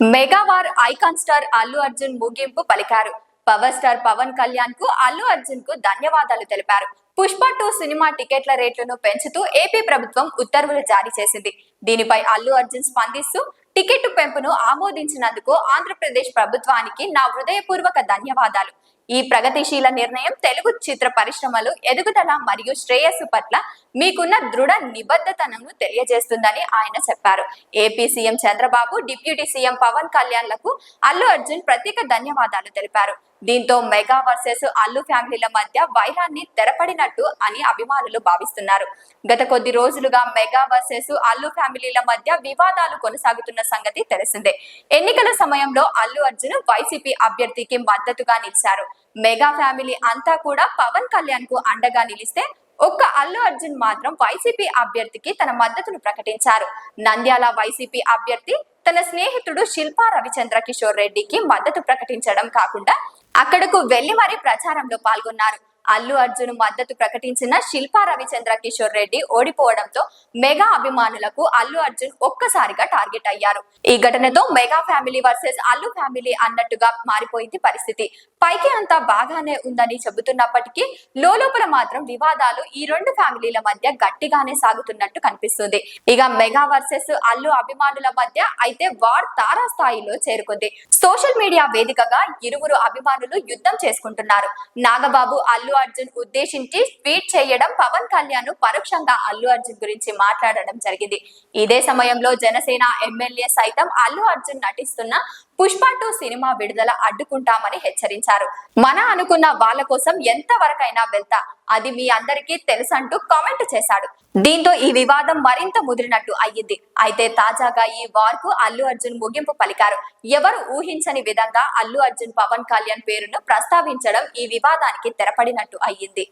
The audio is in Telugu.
Mega war icon star Allu Arjun ముగింపు పలికారు. పవర్ స్టార్ పవన్ కళ్యాణ్కు అల్లు అర్జున్కు ధన్యవాదాలు తెలిపారు. పుష్ప టూ సినిమా టికెట్ల రేట్లను పెంచుతూ ఏపీ ప్రభుత్వం ఉత్తర్వులు జారీ చేసింది. దీనిపై అల్లు అర్జున్ స్పందిస్తూ టికెట్ పెంపును ఆమోదించినందుకు ఆంధ్రప్రదేశ్ ప్రభుత్వానికి నా హృదయపూర్వక ధన్యవాదాలు. ఈ ప్రగతిశీల నిర్ణయం తెలుగు చిత్ర పరిశ్రమలు ఎదుగుదల మరియు శ్రేయస్సు పట్ల మీకున్న దృఢ నిబద్ధతను తెలియజేస్తుందని ఆయన చెప్పారు. AP CM Chandrababu deputy CM Pawan కళ్యాణ్లకు Allu Arjun ప్రత్యేక ధన్యవాదాలు తెలిపారు. దీంతో మెగా వర్సెస్ అల్లు ఫ్యామిలీల మధ్య వైరాన్ని తెరపడినట్టు అని అభిమానులు భావిస్తున్నారు. గత కొద్ది రోజులుగా మెగా వర్సెస్ అల్లు ఫ్యామిలీల మధ్య వివాదాలు కొనసాగుతున్న సంగతి తెలిసిందే. ఎన్నికల సమయంలో అల్లు అర్జున్ వైసీపీ అభ్యర్థికి మద్దతుగా నిలిచారు. మెగా ఫ్యామిలీ అంతా కూడా పవన్ కళ్యాణ్కు అండగా నిలిస్తే ఒక్క అల్లు అర్జున్ మాత్రం వైసీపీ అభ్యర్థికి తన మద్దతును ప్రకటించారు. నంద్యాల వైసీపీ అభ్యర్థి తన స్నేహితుడు శిల్పా రవిచంద్ర కిషోర్ రెడ్డికి మద్దతు ప్రకటించడం కాకుండా అక్కడకు వెళ్ళి మరీ ప్రచారంలో పాల్గొన్నారు. అల్లు అర్జున్ మద్దతు ప్రకటించిన శిల్పా రవిచంద్ర కిషోర్ రెడ్డి ఓడిపోవడంతో మెగా అభిమానులకు అల్లు అర్జున్ ఒక్కసారిగా టార్గెట్ అయ్యారు. ఈ ఘటనతో mega family versus Allu family అన్నట్టుగా మారిపోయింది పరిస్థితి. పైకి అంతా బాగానే ఉందని చెబుతున్నప్పటికీ లోపల మాత్రం వివాదాలు ఈ రెండు ఫ్యామిలీల మధ్య గట్టిగానే సాగుతున్నట్టు కనిపిస్తుంది. ఇక మెగా వర్సెస్ అల్లు అభిమానుల మధ్య అయితే వార్ తారాస్థాయిలో చేరుకుంది. సోషల్ మీడియా వేదికగా ఇరువురు అభిమానులు యుద్ధం చేసుకుంటున్నారు. నాగబాబు అల్లు అర్జున్ ఉద్దేశించి ట్వీట్ చేయడం పవన్ కళ్యాణ్ పరోక్షంగా అల్లు అర్జున్ గురించి మాట్లాడడం జరిగింది. ఇదే సమయంలో జనసేన ఎమ్మెల్యే సైతం అల్లు అర్జున్ నటిస్తున్న పుష్ప టూ సినిమా విడుదల అడ్డుకుంటామని హెచ్చరించారు. మన అనుకున్న వాళ్ళ కోసం ఎంత వరకైనా వెళ్తా అది మీ అందరికీ తెలుసంటూ కామెంట్ చేశాడు. దీంతో ఈ వివాదం మరింత ముదిరినట్టు అయ్యింది. అయితే తాజాగా ఈ వార్కు అల్లు అర్జున్ ముగింపు పలికారు. ఎవరు ఊహించని విధంగా అల్లు అర్జున్ పవన్ కళ్యాణ్ పేరును ప్రస్తావించడం ఈ వివాదానికి తెరపడినట్టు అయ్యింది.